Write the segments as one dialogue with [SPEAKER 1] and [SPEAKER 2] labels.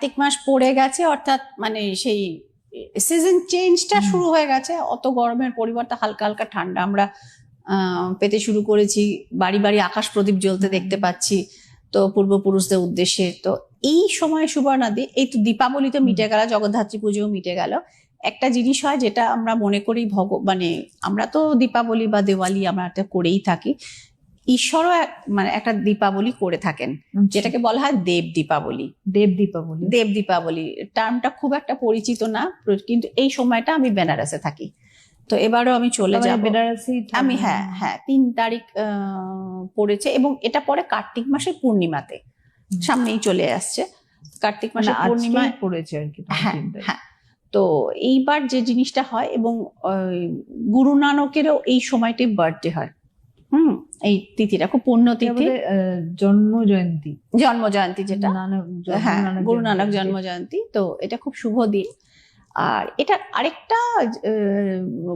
[SPEAKER 1] কার্তিক মাস পড়ে গেছে অর্থাৎ মানে সেই সিজন চেঞ্জটা শুরু হয়ে গেছে। অত গরমের পরিবর্তে হালকা হালকা ঠান্ডা আমরা পেতে শুরু করেছি। বাড়ি বাড়ি আকাশ প্রদীপ জ্বলতে দেখতে পাচ্ছি। তো পূর্বপুরুষদের উদ্দেশ্যে তো এই সময় সুবর্ণাদি এই তো দীপাবলি তো মিটে গেল জগদ্ধাত্রী পুজোও মিটে গেল। একটা জিনিস হয় যেটা আমরা মনে করি ভগ মানে আমরা তো দীপাবলি বা দেওয়ালি আমরা একটা করেই থাকি। ঈশ্বরও মানে একটা দীপাবলি করে থাকেন যেটাকে বলা হয় দেব দীপাবলি।
[SPEAKER 2] দেব দীপাবলি।
[SPEAKER 1] দেব দীপাবলি টার্মটা খুব একটা পরিচিত না কিন্তু এই সময়টা আমি বেনারসে থাকি। তো এবারও আমি চলে যাব।
[SPEAKER 2] বেনারসি
[SPEAKER 1] আমি হ্যাঁ হ্যাঁ তিন তারিখ পড়েছে এবং এটা পরে কার্তিক মাসের পূর্ণিমাতে সামনেই চলে আসছে। কার্তিক
[SPEAKER 2] মানে
[SPEAKER 1] মাসের পূর্ণিমা
[SPEAKER 2] পূর্ণিমায় পড়েছে আর কি
[SPEAKER 1] হ্যাঁ হ্যাঁ। তো এইবার যে জিনিসটা হয় এবং গুরু নানকেরও এই সময়টি বার্থডে হয়। হুম। এই তিথিটা খুব পুণ্য তিথি।
[SPEAKER 2] জন্ম জয়ন্তী
[SPEAKER 1] জন্ম জয়ন্তী যেটা। হ্যাঁ গুরু নানক জন্ম জয়ন্তী তো এটা খুব শুভ দিন। আর এটা আরেকটা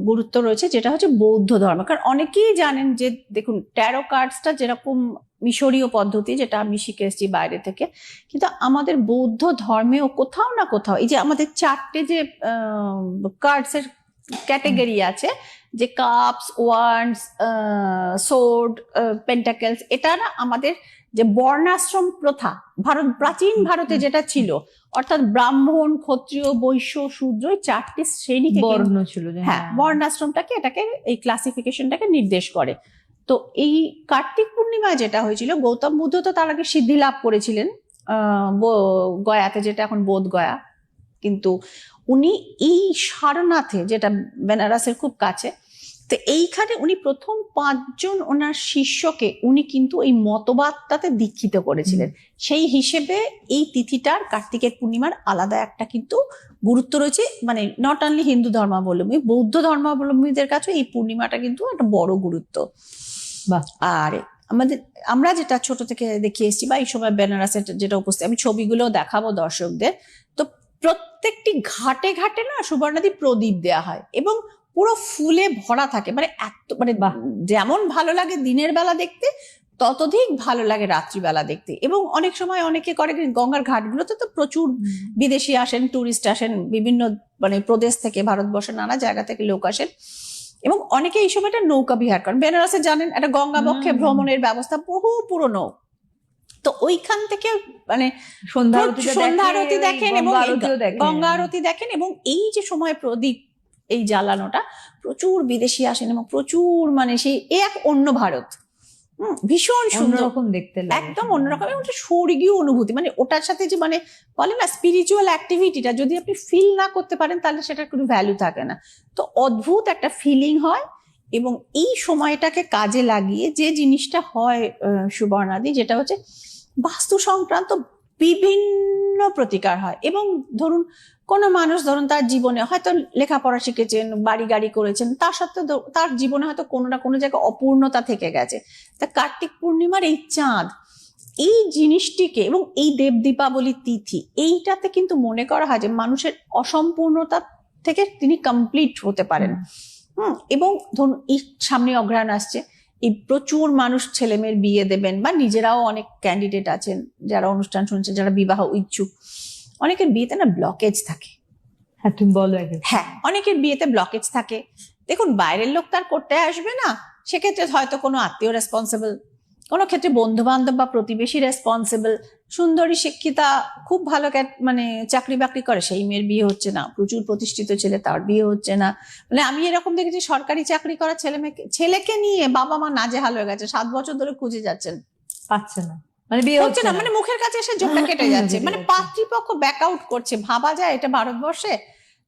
[SPEAKER 1] গুরুত্ব রয়েছে যেটা হচ্ছে বৌদ্ধ ধর্ম। কারণ অনেকেই জানেন যে দেখুন ট্যারো কার্ডসটা যেরকম মিশরীয় পদ্ধতি যেটা আমি শিখে এসেছি বাইরে থেকে কিন্তু আমাদের বৌদ্ধ ধর্মেও কোথাও না কোথাও এই যে আমাদের চারটে যে কার্ডস এর ক্যাটেগরি আছে যে কাপস ওয়ান্স সোর্ড পেন্টাকেলস এটা না আমাদের যে বর্ণাশ্রম প্রথা ভারত প্রাচীন ভারতে যেটা ছিল অর্থাৎ ব্রাহ্মণ ক্ষত্রিয় বৈশ্য শূদ্র এই চারটি কিন্তু-
[SPEAKER 2] বর্ণ ছিল
[SPEAKER 1] হ্যাঁ বর্ণাশ্রমটাকে এটাকে এই ক্লাসিফিকেশনটাকে নির্দেশ করে। তো এই কার্তিক পূর্ণিমা যেটা হয়েছিল গৌতম বুদ্ধ তো তার আগে সিদ্ধি লাভ করেছিলেন গয়াতে যেটা এখন বোধ গয়া কিন্তু উনি এই সারনাথে যেটা বেনারসের খুব কাছে তো এইখানে উনি প্রথম পাঁচজন ওনার শিষ্যকে উনি কিন্তু এই মতবাদটাতে দীক্ষিত করেছিলেন। সেই হিসেবে এই তিথিটার কার্তিকের পূর্ণিমার আলাদা একটা কিন্তু গুরুত্ব রয়েছে মানে নট অনলি হিন্দু ধর্মাবলম্বী বৌদ্ধ ধর্মাবলম্বীদের কাছে এই পূর্ণিমাটা কিন্তু একটা বড় গুরুত্ব।
[SPEAKER 2] বাহ।
[SPEAKER 1] আর আমাদের আমরা যেটা ছোট থেকে দেখে এসেছি বা এই সময় বেনারসের যেটা উপস্থিত আমি ছবিগুলো দেখাবো দর্শকদের। তো প্রত্যেকটি ঘাটে ঘাটে না সুবর্ণাদি প্রদীপ দেয়া হয় এবং পুরো ফুলে ভরা থাকে। মানে এত মানে। যেমন ভালো লাগে দিনের বেলা দেখতে ততধিক ভালো লাগে রাত্রিবেলা দেখতে। এবং অনেক সময় অনেকে করে গঙ্গার ঘাটগুলোতে তো প্রচুর বিদেশি আসেন টুরিস্ট আসেন বিভিন্ন মানে প্রদেশ থেকে ভারতবর্ষের নানা জায়গা থেকে লোক আসেন। এবং অনেকে এই সময়টা নৌকা বিহার করেন। বেনারসে জানেন একটা গঙ্গা বক্ষে ভ্রমণের ব্যবস্থা বহু পুরনো। তো ওইখান থেকে মানে
[SPEAKER 2] সন্ধ্যা আরতি
[SPEAKER 1] সন্ধ্যা আরতি দেখেন এবং গঙ্গা আরতি দেখেন এবং এই যে সময় প্রদীপ এই জ্বালানোটা প্রচুর বিদেশি আসেন এবং প্রচুর মানে সেই এক অন্য ভারত। ভীষণ সুন্দর।
[SPEAKER 2] অন্যরকম দেখতে
[SPEAKER 1] একদম অন্যরকম এবং একটা স্বর্গীয় অনুভূতি। মানে ওটার সাথে যে মানে বলে না স্পিরিচুয়াল অ্যাক্টিভিটিটা যদি আপনি ফিল না করতে পারেন তাহলে সেটার কোনো ভ্যালু থাকে না। তো অদ্ভুত একটা ফিলিং হয় এবং এই সময়টাকে কাজে লাগিয়ে যে জিনিসটা হয় আহ, সুবর্ণাদি যেটা হচ্ছে বাস্তু সংক্রান্ত বিভিন্ন প্রতিকার হয়। এবং ধরুন কোনো মানুষ ধরুন তার জীবনে হয়তো লেখাপড়া শিখেছেন বাড়ি গাড়ি করেছেন তার সত্ত্বেও তার জীবনে হয়তো কোনো না কোনো জায়গায় অপূর্ণতা থেকে গেছে। তা কার্তিক পূর্ণিমার এই চাঁদ এই জিনিসটিকে এবং এই দেব দীপাবলি তিথি এইটাতে কিন্তু মনে করা হয় যে মানুষের অসম্পূর্ণতা থেকে তিনি কমপ্লিট হতে পারেন। হুম এবং ধরুন এই সামনে অগ্রহায়ণ আসছে। এই প্রচুর মানুষ ছেলে মেয়ের বিয়ে দেবেন বা নিজেরাও অনেক ক্যান্ডিডেট আছেন যারা অনুষ্ঠান শুনছেন যারা বিবাহ ইচ্ছুক। অনেকের বিয়েতে না ব্লকেজ থাকে।
[SPEAKER 2] হ্যাঁ তুমি বলো
[SPEAKER 1] হ্যাঁ অনেকের বিয়েতে ব্লকেজ থাকে। দেখুন বাইরের লোক তার করতে আসবে না। সেক্ষেত্রে হয়তো কোনো আত্মীয় রেসপন্সিবল কোনো ক্ষেত্রে বন্ধু বান্ধব বা প্রতিবেশী রেসপন্সিবল সুন্দরী শিক্ষিতা খুব ভালো মানে চাকরি বাকরি করে সেই মেয়ের বিয়ে হচ্ছে না প্রচুর প্রতিষ্ঠিত ছেলে তার বিয়ে হচ্ছে না। মানে আমি এরকম দেখেছি সরকারি চাকরি করা ছেলে মেয়েকে ছেলেকে নিয়ে বাবা মা নাজেহাল হয়ে গেছে সাত বছর ধরে খুঁজে যাচ্ছেন।
[SPEAKER 2] পাচ্ছে না। মানে বিয়ে
[SPEAKER 1] হচ্ছে না মানে মুখের কাছে এসে জোকটা কেটে যাচ্ছে। মানে
[SPEAKER 2] যাচ্ছে।
[SPEAKER 1] পাত্রীপক্ষ ব্যাক আউট করছে ভাবা যায় এটা ভারতবর্ষে।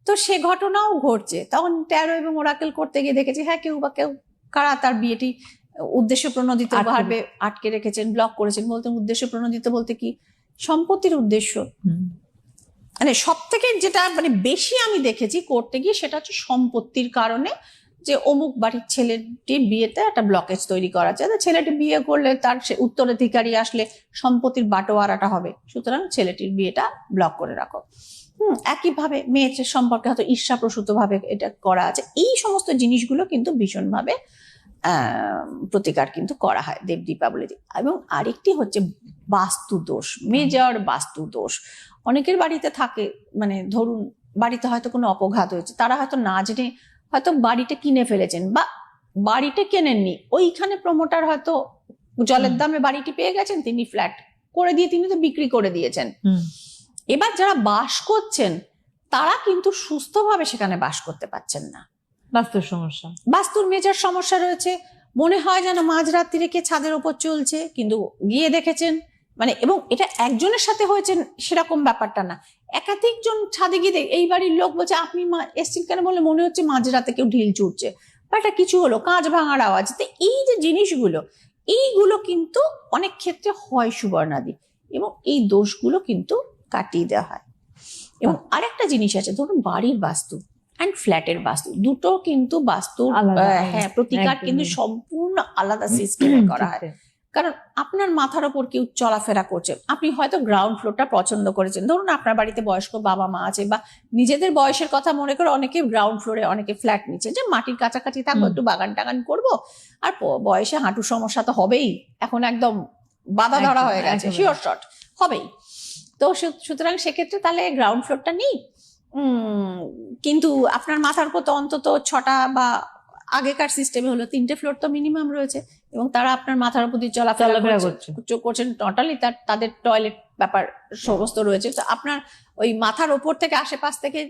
[SPEAKER 1] তো সে ঘটনাও ঘটছে। তখন ট্যারো এবং ওরাকেল করতে গিয়ে দেখেছি হ্যাঁ কেউ বা কেউ কারা তার বিয়েটি উদ্দেশ্য প্রণোদিত
[SPEAKER 2] আটকে
[SPEAKER 1] ভাবে আটকে রেখেছেন ব্লক করেছেন। বলতে উদ্দেশ্য প্রণোদিত বলতে কি? সম্পত্তির উদ্দেশ্য। মানে সব থেকে যেটা মানে বেশি আমি দেখেছি করতে গিয়ে সেটা হচ্ছে সম্পত্তির কারণে যে অমুক বাড়ির ছেলেটির বিয়েতে একটা ব্লকেজ তৈরি করা যায় ছেলেটি বিয়ে করলে তার সে উত্তরাধিকারী আসলে সম্পত্তির বাটোয়ারাটা হবে। সুতরাং ছেলেটির বিয়েটা ব্লক করে রাখো। হুম একইভাবে মেয়ের সম্পর্কে হয়তো ঈর্ষাপ্রসূত ভাবে এটা করা আছে। এই সমস্ত জিনিসগুলো কিন্তু ভীষণভাবে প্রতিকার কিন্তু করা হয় দেব দীপাবলিতে এবং আরেকটি হচ্ছে বাস্তু দোষ মেজর বাস্তু দোষ অনেকের বাড়িতে থাকে মানে ধরুন বাড়িতে হয়তো কোনো অপঘাত হয়েছে তারা হয়তো না জেনে হয়তো বাড়িটা কিনে ফেলেছেন বা বাড়িটা কেনেননি ওইখানে প্রমোটার হয়তো জলের দামে বাড়িটি পেয়ে গেছেন তিনি ফ্ল্যাট করে দিয়ে তিনি তো বিক্রি করে দিয়েছেন। এবার যারা বাস করছেন তারা কিন্তু সুস্থভাবে সেখানে বাস করতে পারছেন না।
[SPEAKER 2] বাস্তব সমস্যা।
[SPEAKER 1] বাস্তুর মেজার সমস্যা রয়েছে। মনে হয় যেন মাঝরাত্রি কে ছাদের ওপর চলছে, কিন্তু গিয়ে দেখেছেন মানে এবং এটা একজনের সাথে হয়েছে সেরকম ব্যাপারটা না। একাধিকজন ছাদে গিয়ে এই বাড়ির লোক বলছে, আপনি এসছেন কেন? বলে মনে হচ্ছে মাঝরাতে কেউ ঢিল ছুটছে। বা একটা কিছু হলো, কাঁচ ভাঙার আওয়াজ। তো এই যে জিনিসগুলো, এইগুলো কিন্তু অনেক ক্ষেত্রে হয় সুবর্ণাদি এবং এই দোষগুলো কিন্তু কাটিয়ে দেওয়া হয়। এবং আরেকটা জিনিস আছে, ধরুন বাড়ির বাস্তু। অ্যান্ড ফ্ল্যাটের বাস্তু। দুটো কিন্তু
[SPEAKER 2] আলাদা।
[SPEAKER 1] হ্যাঁ প্রতিকার কিন্তু সম্পূর্ণ আলাদা সিস্টেমে করা হয়। কারণ আপনার মাথার ওপর কেউ চলাফেরা করছে। আপনি হয়তো গ্রাউন্ড ফ্লোরটা পছন্দ করেছেন। ধরুন আপনার বাড়িতে বয়স্ক বাবা মা আছে বা নিজেদের বয়সের কথা মনে করে অনেকে গ্রাউন্ড ফ্লোরে অনেকে ফ্ল্যাট নিচ্ছে যে মাটির কাছাকাছি থাকব একটু বাগান টাগান করব। আর বয়সে হাঁটু সমস্যা তো হবেই। এখন একদম বাধা ধরা হয়ে গেছে। শিওর শট হবেই। তো সুতরাং সেক্ষেত্রে তাহলে গ্রাউন্ড ফ্লোরটা নেই। কিন্তু আপনার মাথার উপর তো অন্তত ছটা বা আগেকার সিস্টেমে হলো তিনটে ফ্লোর তো মিনিমাম রয়েছে এবং তারা আপনার মাথার উপর দিয়ে চলাফেরা
[SPEAKER 2] চলাফেরা
[SPEAKER 1] করছে।
[SPEAKER 2] করছে।
[SPEAKER 1] করছেন নটালি তার তাদের টয়লেট ব্যাপার সমস্ত রয়েছে। তো আপনার ওই মাথার ওপর থেকে আশেপাশ থেকে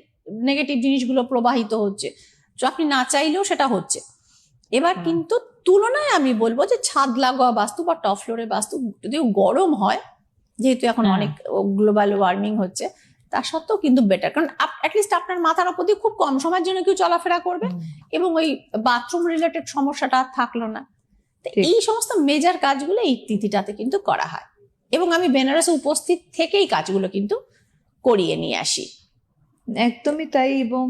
[SPEAKER 1] নেগেটিভ জিনিসগুলো প্রবাহিত হচ্ছে। তো আপনি না চাইলেও সেটা হচ্ছে। এবার কিন্তু তুলনায় আমি বলব যে ছাদ লাগোয়া বাস্তু বা টপ ফ্লোরের বাস্তু যদিও গরম হয় যেহেতু এখন
[SPEAKER 2] হ্যাঁ।
[SPEAKER 1] অনেক গ্লোবাল ওয়ার্মিং হচ্ছে তা সত্ত্বেও কিন্তু বেটার কারণ অ্যাটলিস্ট আপনার মাথার উপর দিয়ে খুব কম সময়ের জন্য কেউ চলাফেরা করবে এবং ওই বাথরুম রিলেটেড সমস্যাটা আর থাকল না। এই সমস্ত মেজার কাজগুলো এই তিথিটাতে কিন্তু করা হয়। এবং আমি বেনারসে উপস্থিত থেকেই কাজগুলো কিন্তু করিয়ে নিয়ে আসি।
[SPEAKER 2] একদমই তাই এবং